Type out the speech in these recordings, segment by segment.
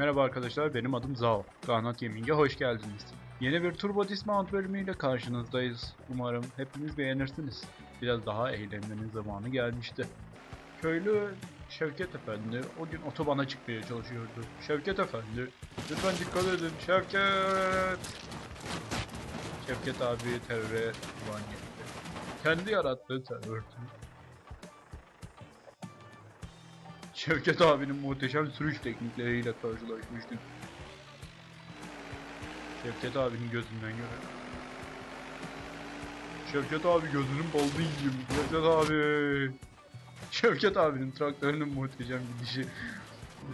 Merhaba arkadaşlar, benim adım Zao. Kanat Gaming'e hoş geldiniz. Yeni bir Turbo Dismount bölümüyle karşınızdayız. Umarım hepiniz beğenirsiniz. Biraz daha eğlenmenin zamanı gelmişti. Köylü Şevket Efendi o gün otobana çıkmaya çalışıyordu. Şevket Efendi, lütfen dikkat edin Şevket! Şevket abi teröre kurban gitti. Kendi yarattığı terördü. Şevket abinin muhteşem sürüş teknikleriyle karşılaşmıştık. Şevket abinin gözünden göre. Şevket abi gözünün balını yiyeyim. Şevket abi. Şevket abinin traktörünün muhteşem gidişi.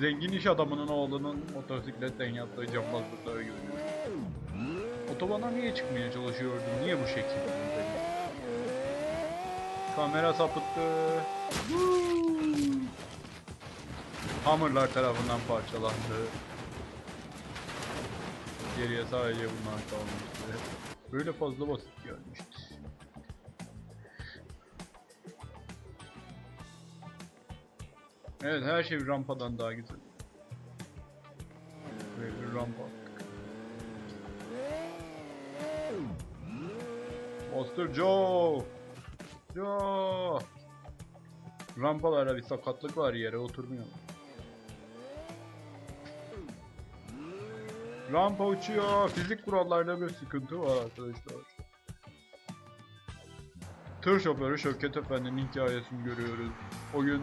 Zengin iş adamının oğlunun motosikletten yaptığı cambazlıkları görüyoruz. Otobana niye çıkmaya çalışıyordu? Niye bu şekilde? Kamera sapıttı. Hammerlar tarafından parçalandı. Geriye sadece bunlar kalmıştı. Böyle fazla basit gelmişti. Evet her şey rampadan daha güzel. Böyle bir rampa attık. Monster Joe! Joe! Rampalara bir sakatlık var yere oturmuyor. Rampa uçuyor. Fizik kurallarında bir sıkıntı var arkadaşlar. Tır şoförü Şevket Efendi'nin hikayesini görüyoruz. O gün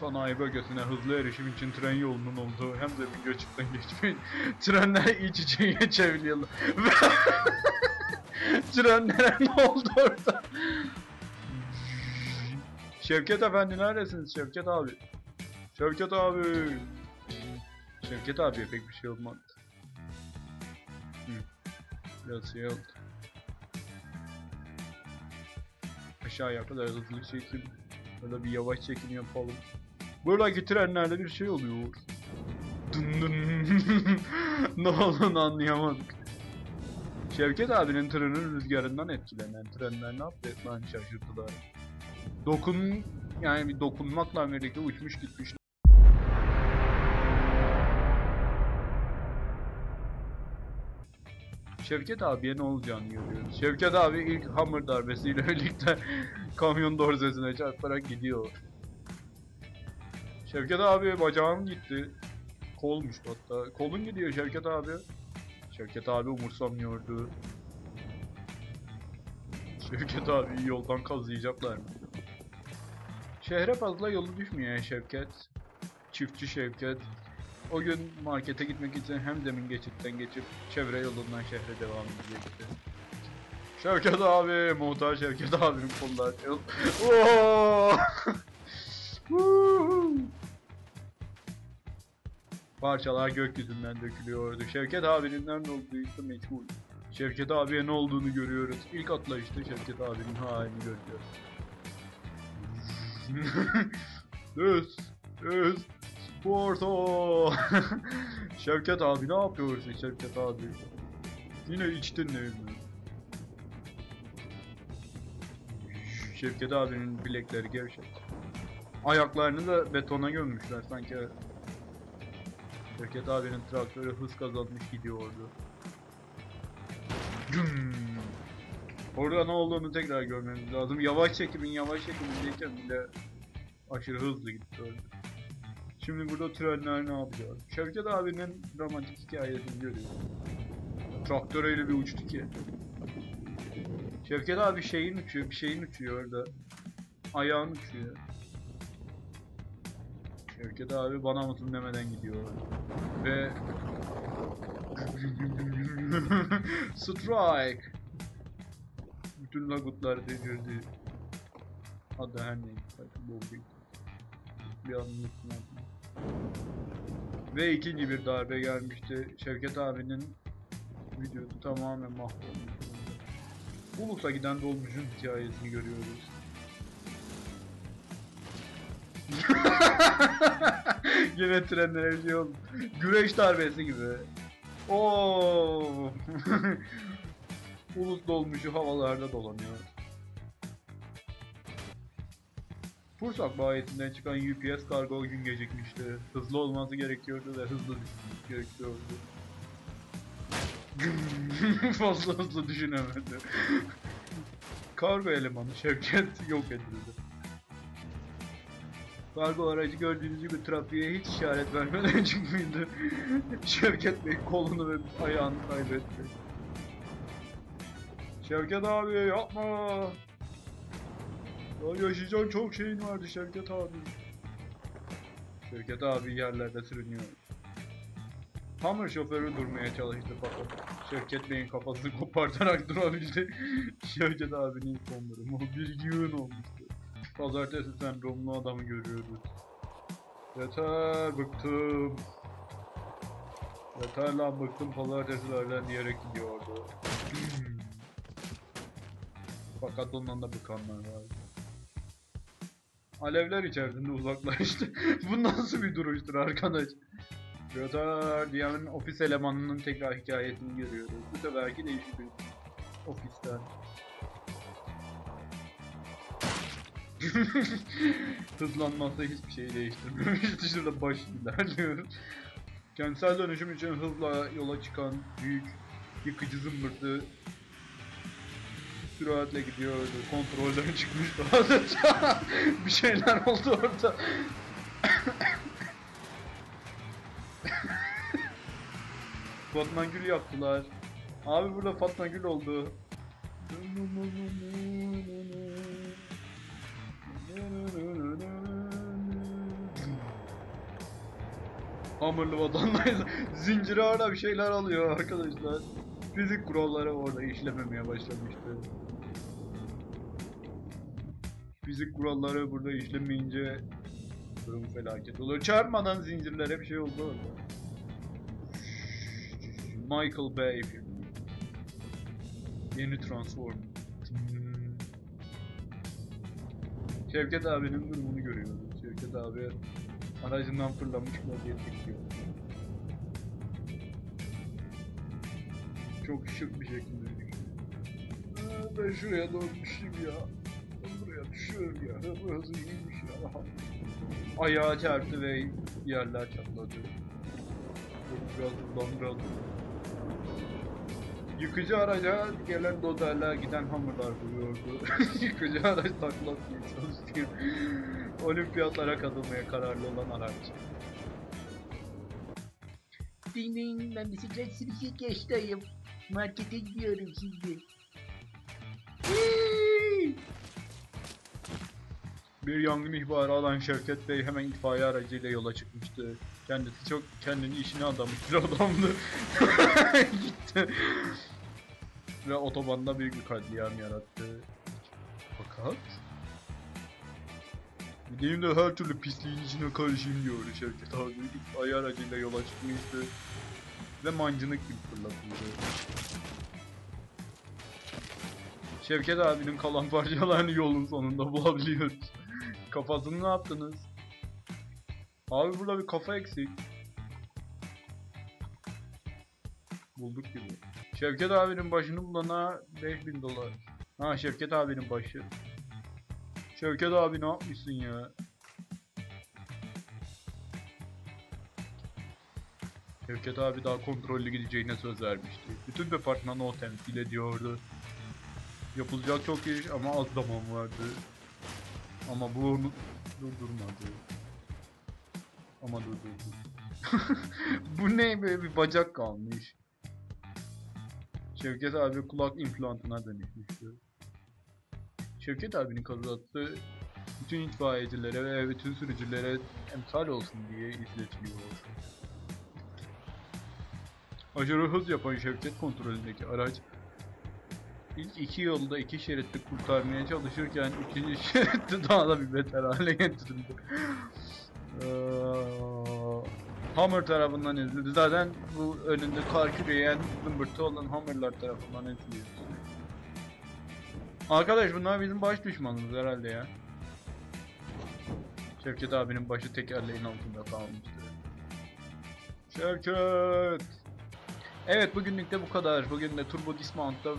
sanayi bölgesine hızlı erişim için tren yolunun olduğu hem de bir geçitten geçmeyin. Trenler iç içe geçebiliyorlar. Trenlere ne oldu orada? Şevket Efendi neredesiniz Şevket abi? Şevket abi. Şevket abiye pek bir şey olmadı. Şey oldu. Aşağıya kadar hızlı çekim. Böyle bir yavaş çekim yapalım. Buradaki trenlerde bir şey oluyor. Dın dın. ne olduğunu anlayamadık. Şevket abinin tırının rüzgarından etkilenen trenler ne yaptı? Lan şaşırttılar. Dokun yani bir dokunmakla birlikte uçmuş gitmiş. Şevket abiye ne olacağını görüyoruz. Şevket abi ilk hammer darbesiyle birlikte kamyon dorzesine çarparak gidiyor. Şevket abi bacağım gitti. Kolmuş hatta. Kolun gidiyor Şevket abi. Şevket abi umursamıyordu. Şevket abi yoldan kazıyacaklar mı? Şehre fazla yolu düşmüyor Şevket. Çiftçi Şevket. O gün markete gitmek için hem zemin geçitten geçip çevre yolundan şehre devam edecekti. Şevket abi, muhtar Şevket abinin kolları. Woohoo! Parçalar gökyüzünden dökülüyordu. Şevket abinin nerede olduğu ise meçhul. Şevket abiye ne olduğunu görüyoruz. İlk atlayışta Şevket abinin halini görüyoruz. Düz, düz, Porto. Şevket abi ne yapıyorsun Şevket abi? Yine içtin mi? Şevket abinin bilekleri gevşek. Ayaklarını da betona gömmüşler sanki. Şevket abinin traktörü hız kazanmış gidiyordu. Güm. Orada ne olduğunu tekrar görmemiz lazım. Yavaş çekimin yavaş çekimindeyken bile aşırı hızlı gitti öyle. Şimdi burada trenler ne yapacağız? Şevket abinin dramatik hikayesini görüyoruz. Traktör öyle bir uçtu ki. Şevket abi şeyin uçuyor, bir şeyin uçuyor orada. Ayağın uçuyor. Şevket abi bana mısın demeden gidiyor. Ve... Strike! Bütün lagutlar delirdi. Adı her neyse. Bu bir, bir atma. Ve ikinci bir darbe gelmişti. Şevket abinin videosu tamamen mahvolmuş. Ulus'a giden dolmuşun hikayesini görüyoruz. Yine trenlere bir şey. Güreş darbesi gibi. Oo. Ulus dolmuşu havalarda dolanıyor. Fursak bayisinden çıkan UPS kargo gün gecikmişti. Hızlı olması gerekiyordu ve hızlı düştü. gerekiyordu. Fazla hızlı düşünemedi. Kargo elemanı Şevket yok edildi. Kargo aracı gördüğünüz gibi trafiğe hiç işaret vermeden çıkmıştı. Şevket Bey kolunu ve ayağını kaybetti. Şevket abi yapma. Ya yaşayacağın çok şeyin vardı Şevket abi. Şevket abi yerlerde sürünüyor. Hamur şoförü durmaya çalıştı fakat Şevket Bey'in kafasını kopartarak durabildi. Şevket abinin son durumu bir yığın olmuştu. Pazartesi sendromlu adamı görüyoruz. Yeter bıktım. Yeter lan bıktım pazartesilerden diyerek gidiyordu. Fakat ondan da bıkanlar var. Alevler içerisinde uzaklaştı. Bu nasıl bir duruştur arkadaş? Yeter diyen ofis elemanının tekrar hikayesini görüyoruz. Bu seferki değişik bir ofisten. Hızlanması hiçbir şey değiştirmemiş. Şurada baş ilerliyor. Kentsel dönüşüm için hızla yola çıkan büyük yıkıcı zımbırtı süratle gidiyordu. Kontrolden adeta. bir şeyler oldu orada. Fatma Gül yaptılar. Abi burada Fatma Gül oldu. Hamurlu vatandaş zinciri ara bir şeyler alıyor arkadaşlar. Fizik kuralları orada işlememeye başlamıştı. Fizik kuralları burada işlemeyince durum felaket olur. Çarpmadan zincirlere bir şey oldu orada. Michael Bay filmi. Yeni Transform. Şevket abinin durumunu görüyoruz. Şevket abi aracından fırlamış vaziyette gidiyor. Çok şık bir şekilde. Aa, Ben şuraya doğru düşeyim ya. Buraya düşüyorum ya. Bu hızı iyiymiş ya. Ayağı çarptı ve yerler çatladı. Biraz buradan biraz Yıkıcı araca gelen dozerler giden hamurlar vuruyordu. Yıkıcı araç takla atmaya çalışıyor. Olimpiyatlara katılmaya kararlı olan araç. Ding ben bisiklet sürücü geçtayım. Markete gidiyorum şimdi. Bir yangın ihbarı alan Şevket Bey hemen itfaiye aracıyla yola çıkmıştı. Kendisi çok kendini işine adamış bir adamdı. Gitti. Ve otobanda büyük bir katliam yarattı. Fakat... Gideyim de her türlü pisliğin içine karışayım diyor Şevket abi. İtfaiye aracıyla yola çıkmıştı. Ve mancınık gibi fırlatıldı. Şevket abinin kalan parçalarını yolun sonunda bulabiliyoruz. Kafasını ne yaptınız? Abi burada bir kafa eksik. Bulduk gibi. Şevket abinin başını bulana 5000 dolar. Ha Şevket abinin başı. Şevket abi ne yapmışsın ya? Şevket abi daha kontrollü gideceğine söz vermişti. Bütün departmanı o temsil ediyordu. Yapılacak çok iş ama az zaman vardı. Ama bu onu durdurmadı. Ama durdurdu. bu ne böyle bir bacak kalmış. Şevket abi kulak implantına dönüşmüştü. Şevket abinin kazası bütün itfaiyecilere ve bütün sürücülere emsal olsun diye izletiliyor. Aşırı hız yapan Şevket kontrolündeki araç İlk iki yolda iki şeritte kurtarmaya çalışırken ikinci şeritte daha da bir beter hale getirildi. Eee, Hammer tarafından ezildi. Zaten bu önünde kar küreyen zımbırtı olan Hammer'lar tarafından eziliyor. Arkadaş bunlar bizim baş düşmanımız herhalde ya. Şevket abinin başı tekerleğin altında kalmıştı. Şevket! Evet bugünlük de bu kadar. Bugün de Turbo Dismount'ta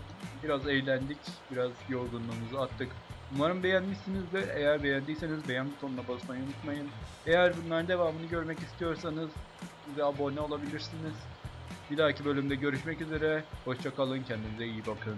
biraz eğlendik. Biraz yorgunluğumuzu attık. Umarım beğenmişsinizdir. Eğer beğendiyseniz beğen butonuna basmayı unutmayın. Eğer bunların devamını görmek istiyorsanız ve abone olabilirsiniz. Bir dahaki bölümde görüşmek üzere. Hoşçakalın kendinize iyi bakın.